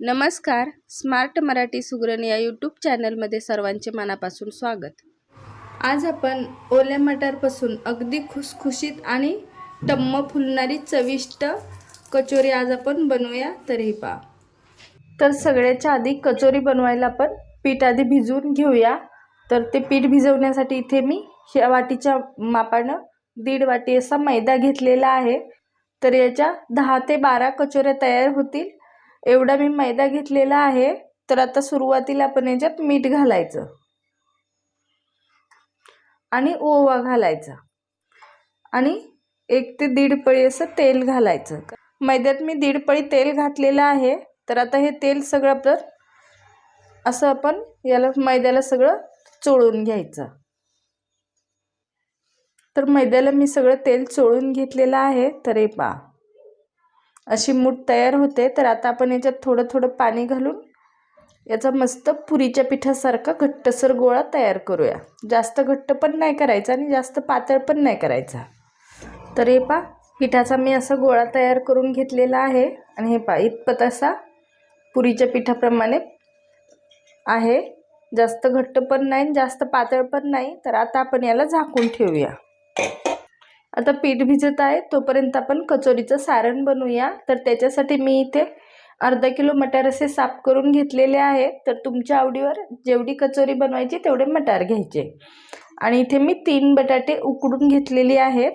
नमस्कार स्मार्ट मराठी सुगरण या यूट्यूब चॅनलमध्ये सर्वांचे मनापासून स्वागत. आज आपण ओल्या मटारपासून अगदी खुसखुशीत आणि टम्म फुलणारी चविष्ट कचोरी आज आपण बनवूया तरी पहा. तर सगळ्याच्या आधी कचोरी बनवायला आपण पीठ आधी भिजवून घेऊया. तर ते पीठ भिजवण्यासाठी इथे मी ह्या वाटीच्या मापानं दीड वाटी असा मैदा घेतलेला आहे. तर याच्या दहा ते बारा कचोऱ्या तयार होतील. एवढा मी मैदा घेतलेला आहे तर आता सुरुवातीला आपण याच्यात मीठ घालायचं. आणि ओवा घालायचा. आणि एक ते दीड पळी असं तेल घालायचं. मैद्यात मी दीड पळी तेल घातलेलं आहे तर आता हे तेल सगळं तर असं आपण याला मैद्याला सगळं चोळून घ्यायचं. तर मैद्याला मी सगळं तेल चोळून घेतलेलं आहे तर हे पहा. अशी मूठ तयार होते. तर आता आपण याच्यात थोडं थोडं पाणी घालून याचा मस्त पुरीच्या पिठासारखा घट्टसर गोळा तयार करूया. जास्त घट्ट पण नाही करायचा आणि जास्त पातळ पण नाही करायचा. तर हे पा पिठाचा मी असा गोळा तयार करून घेतलेला आहे. आणि हे पा इतपत असा पुरीच्या पिठाप्रमाणे आहे. जास्त घट्ट पण नाही जास्त पातळ पण नाही. तर आता आपण याला झाकून ठेवूया. आता पीठ भिजत आहे तोपर्यंत आपण कचोरीचं सारण बनवूया. तर त्याच्यासाठी मी इथे अर्धा किलो मटार असे साफ करून घेतलेले आहे. तर तुमच्या आवडीवर जेवढी कचोरी बनवायची तेवढे मटार घ्यायचे. आणि इथे मी तीन बटाटे उकडून घेतलेली आहेत.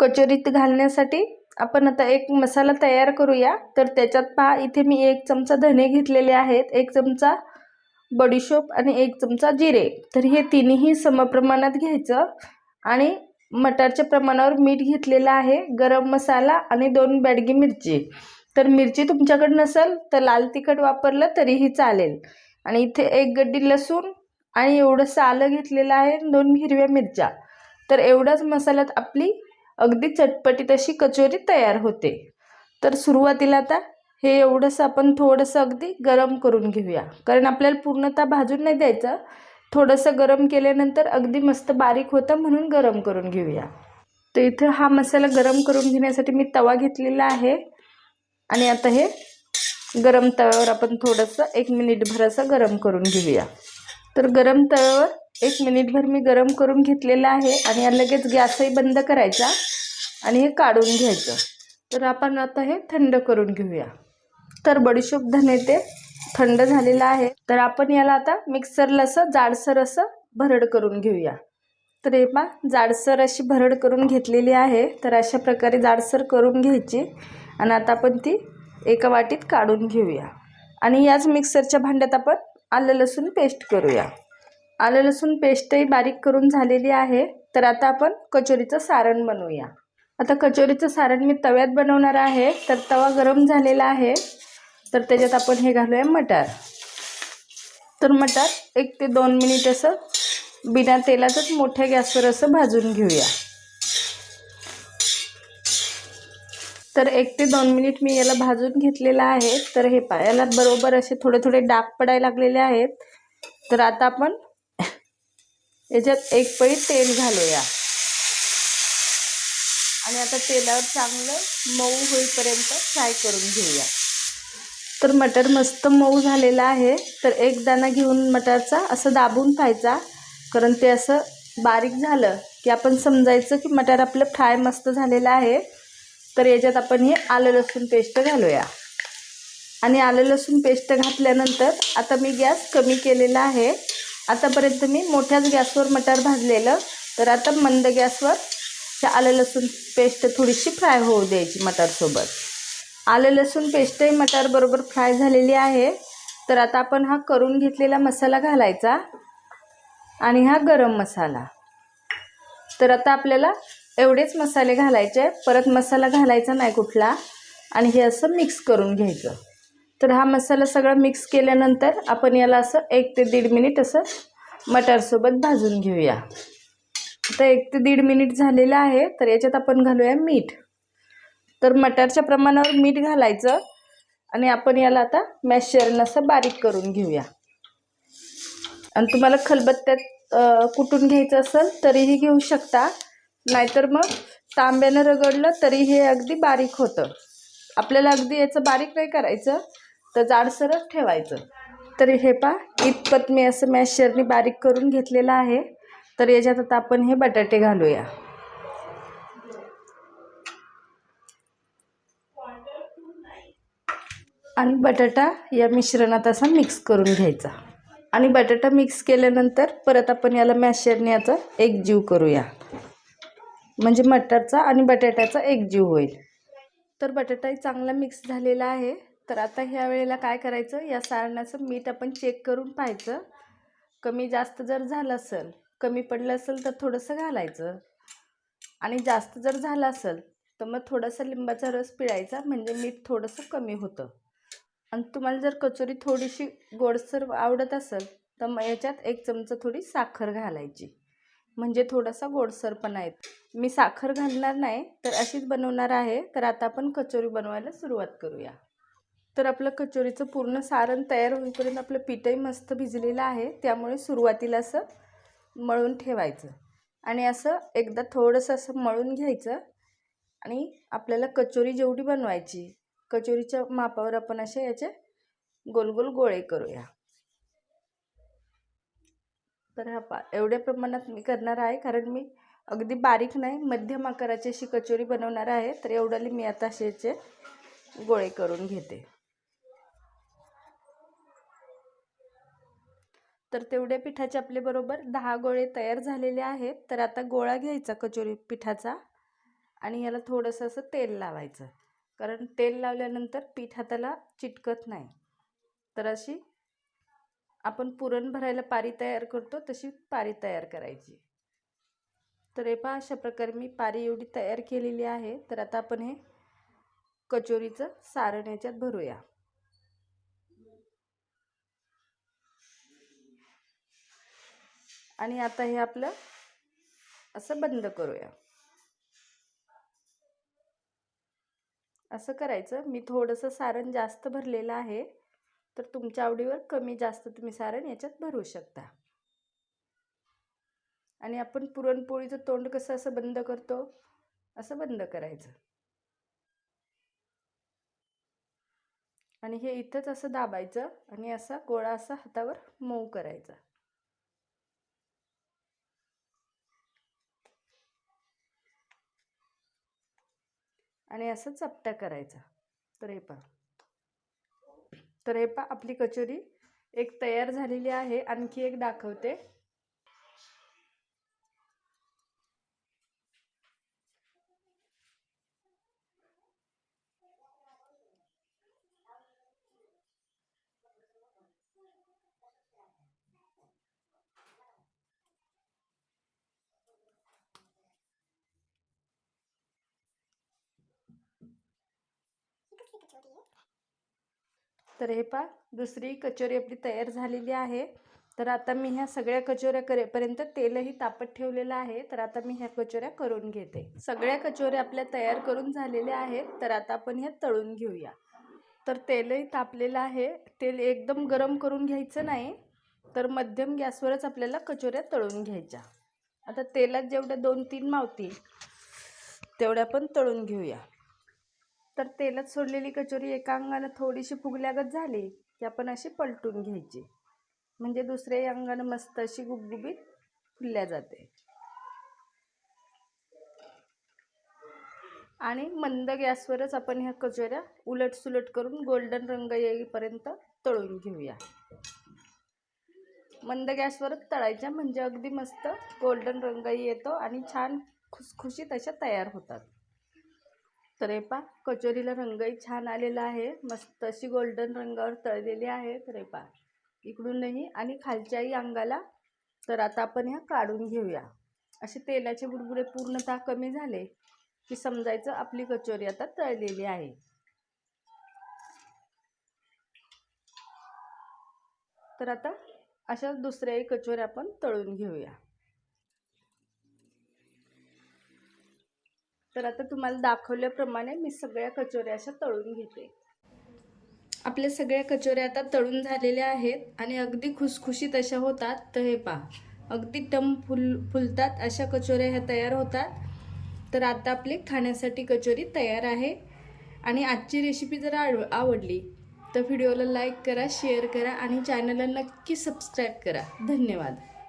कचोरीत घालण्यासाठी आपण आता एक मसाला तयार करूया. तर त्याच्यात पहा इथे मी एक चमचा धने घेतलेले आहेत एक चमचा बडीशोप आणि एक चमचा जिरे. तर हे तिन्ही समप्रमाणात घ्यायचं. आणि मटारच्या प्रमाणावर मीठ घेतलेलं आहे गरम मसाला आणि दोन बॅडगी मिरची. तर मिरची तुमच्याकडे नसेल तर लाल तिखट वापरलं तरीही चालेल. आणि इथे एक गड्डी लसूण आणि एवढं आलं घेतलेलं आहे दोन हिरव्या मिरच्या. तर एवढाच मसाल्यात आपली अगदी चटपटीत अशी कचोरी तयार होते. तर सुरुवातीला आता हे एवढंसं आपण थोडंसं अगदी गरम करून घेऊया. कारण आपल्याला पूर्णतः भाजून नाही द्यायचं. थोडंसं गरम केल्यानंतर अगदी मस्त बारीक होतं म्हणून गरम करून घेऊया. तर इथं हा मसाला गरम करून घेण्यासाठी मी तवा घेतलेला आहे. आणि आता हे गरम तव्यावर आपण थोडंसं एक मिनिटभर असं गरम करून घेऊया. तर गरम तव्यावर एक मिनिटभर मी गरम करून घेतलेलं आहे आणि लगेच गॅसही बंद करायचा आणि हे काढून घ्यायचं. तर आपण आता हे थंड करून घेऊया. तर बडीशोप धने ते थंड झालेलं आहे तर आपण याला आता मिक्सरला असं जाडसर असं भरड करून घेऊया. तर हे पा जाडसर अशी भरड करून घेतलेली आहे तर अशा प्रकारे जाडसर करून घ्यायची आणि आता आपण ती एका वाटीत काढून घेऊया. आणि याच मिक्सरच्या भांड्यात आपण आलं लसूण पेस्ट करूया. आलं लसूण पेस्टही बारीक करून झालेली आहे तर आता आपण कचोरीचं सारण बनवूया. आता कचोरीचं सारण मी तव्यात बनवणार आहे तर तवा गरम झालेला आहे. तर त्याच्यात आपण हे घालूया मटार. तर मटार एक ते दोन मिनिट असं बिना तेलाचंच मोठ्या गॅसवर असं भाजून घेऊया. तर एक ते दोन मिनिट मी याला भाजून घेतलेलं आहे. तर हे पा याला बरोबर असे थोडे थोडे डाग पडायला लागलेले आहेत. तर आता आपण याच्यात एक पळी तेल घालूया. आणि आता तेलावर चांगलं मऊ होईपर्यंत फ्राय करून घेऊया. तर मटर मस्त मऊ झालेला आहे. तर एक दाणा घेऊन मटारचा असं दाबून पाहायचा कारण ते असं बारीक झालं की आपण समजायचं की मटार आपलं फ्राय मस्त झालेलं आहे. तर याच्यात आपण हे आलं लसूण पेस्ट घालूया. आणि आलं लसूण पेस्ट घातल्यानंतर आता मी गॅस कमी केलेला आहे. आतापर्यंत मी मोठ्याच गॅसवर मटार भाजलेलं. तर आता मंद गॅसवर त्या आलं लसूण पेस्ट थोडीशी फ्राय होऊ द्यायची मटारसोबत. आलं लसूण पेस्टही मटारबरोबर फ्राय झालेली आहे. तर आता आपण हा करून घेतलेला मसाला घालायचा आणि हा गरम मसाला. तर आता आपल्याला एवढेच मसाले घालायचे परत मसाला घालायचा नाही कुठला आणि हे असं मिक्स करून घ्यायचं. तर हा मसाला सगळा मिक्स केल्यानंतर आपण याला असं एक ते दीड मिनिट असं मटारसोबत भाजून घेऊया. आता एक ते दीड मिनिट झालेलं आहे. तर याच्यात आपण घालूया मीठ. तर मटारच्या प्रमाणावर मीठ घालायचं आणि आपण याला आता मॅशरनं असं बारीक करून घेऊया. आणि तुम्हाला खलबत्त्यात कुठून कुटून घ्यायचं असेल तरीही घेऊ शकता. नाहीतर मग तांब्यानं रगडलं तरी हे अगदी बारीक होतं. आपल्याला अगदी याचं बारीक नाही करायचं तर जाडसरच ठेवायचं. तर हे पा इतपत मी असं मॅशरनी बारीक करून घेतलेलं आहे. तर याच्यात आता आपण हे बटाटे घालूया. आणि बटाटा या मिश्रणात असा मिक्स करून घ्यायचा. आणि बटाटा मिक्स केल्यानंतर परत आपण याला मॅशरने याचा एकजीव करूया. म्हणजे मटारचा आणि बटाट्याचा एकजीव होईल. तर बटाटाही चांगला मिक्स झालेला आहे. तर आता ह्या वेळेला काय करायचं? या सारणाचं मीठ आपण चेक करून पाहायचं. कमी जास्त जर झालं असेल कमी पडलं असेल तर थोडंसं घालायचं. आणि जास्त जर झालं असेल तर मग थोडासा लिंबाचा रस पिळायचा. म्हणजे मीठ थोडंसं कमी होतं. आणि तुम्हाला जर कचोरी थोडीशी गोडसर आवडत असेल तर मग याच्यात एक चमचा थोडी साखर घालायची. म्हणजे थोडासा गोडसरपणा आहे. मी साखर घालणार नाही तर अशीच बनवणार आहे. तर आता आपण कचोरी बनवायला सुरुवात करूया. तर आपलं कचोरीचं पूर्ण सारण तयार होईपर्यंत आपलं पीठही मस्त भिजलेलं आहे. त्यामुळे सुरुवातीला असं मळून ठेवायचं. आणि असं एकदा थोडंसं असं मळून घ्यायचं. आणि आपल्याला कचोरी जेवढी बनवायची कचोरीच्या मापावर आपण असे याचे गोल गोल गोळे करूया. तर हा पा एवढ्या प्रमाणात मी करणार आहे कारण मी अगदी बारीक नाही मध्यम आकाराची अशी कचोरी बनवणार आहे तर एवढ्याला मी आता असे याचे गोळे करून घेते. तर तेवढ्या पिठाचे आपले बरोबर दहा गोळे तयार झालेले आहेत तर आता गोळा घ्यायचा कचोरी पिठाचा आणि याला थोडंसं असं तेल लावायचं. कारण तेल लावल्यानंतर पीठ हाताला चिटकत नाही. तर अशी आपण पुरण भरायला पारी तयार करतो तशी पारी तयार करायची. तर हे पहा अशा प्रकारे मी पारी एवढी तयार केलेली आहे. तर आता आपण हे कचोरीचं सारण याच्यात भरूया. आणि आता हे आपलं असं बंद करूया. असं करायचं. मी थोडंसं सारण जास्त भरलेलं आहे. तर तुमच्या आवडीवर कमी जास्त तुम्ही सारण याच्यात भरू शकता. आणि आपण पुरणपोळीचं तोंड कसं असं बंद करतो असं बंद करायचं. आणि हे इथंच असं दाबायचं आणि असा गोळा असा हातावर मऊ करायचा. आणि असं चपट्या करायचा. तर हे पहा. तर हे पहा आपली कचोरी एक तयार झालेली आहे. आणखी एक दाखवते. तर हे पहा दुसरी कचोरी आपली तयार झालेली आहे. तर आता मी ह्या सगळ्या कचोऱ्या करेपर्यंत तेलही तापत ठेवलेलं आहे. तर आता मी ह्या कचोऱ्या करून घेते. सगळ्या कचोऱ्या आपल्या तयार करून झालेल्या आहेत. तर आता आपण ह्या तळून घेऊया. तर तेलही तापलेलं आहे. तेल एकदम गरम करून घ्यायचं नाही. तर मध्यम गॅसवरच आपल्याला कचोऱ्या तळून घ्यायच्या. आता तेलात जेवढ्या दोन तीन मावतील तेवढ्या पण तळून घेऊया. तर तेलात सोडलेली कचोरी एका अंगानं थोडीशी फुगल्यागत झाली की आपण अशी पलटून घ्यायची. म्हणजे दुसऱ्याही अंगानं मस्त अशी गुबगुबीत फुलल्या जाते. आणि मंद गॅसवरच आपण ह्या कचोऱ्या उलट सुलट करून गोल्डन रंग येईपर्यंत तळून घेऊया. मंद गॅसवरच तळायच्या म्हणजे अगदी मस्त गोल्डन रंगही येतो आणि छान खुसखुशीत अशा तयार होतात. तर हे पा कचोरीला रंगही छान आलेला आहे. मस्त अशी गोल्डन रंगावर तळलेली आहे. तर हे पा इकडूनही आणि खालच्याही अंगाला. तर आता आपण ह्या काढून घेऊया. असे तेलाचे बुडबुडे पूर्णतः कमी झाले की समजायचं आपली कचोरी आता तळलेली आहे. तर आता अशा दुसऱ्याही कचोऱ्या आपण तळून घेऊया. तर आता तुम्हाला दाखवल्याप्रमाणे मी सगळ्या कचोऱ्या अशा तळून घेते. आपल्या सगळ्या कचोऱ्या आता तळून झालेल्या आहेत आणि अगदी खुसखुशीत अशा होतात. तर हे पहा अगदी टम फुल फुलतात अशा कचोऱ्या ह्या तयार होतात. तर आता आपली खाण्यासाठी कचोरी तयार आहे. आणि आजची रेसिपी जर आव आवडली तर व्हिडिओला लाईक करा शेअर करा आणि चॅनलला नक्की सबस्क्राईब करा. धन्यवाद.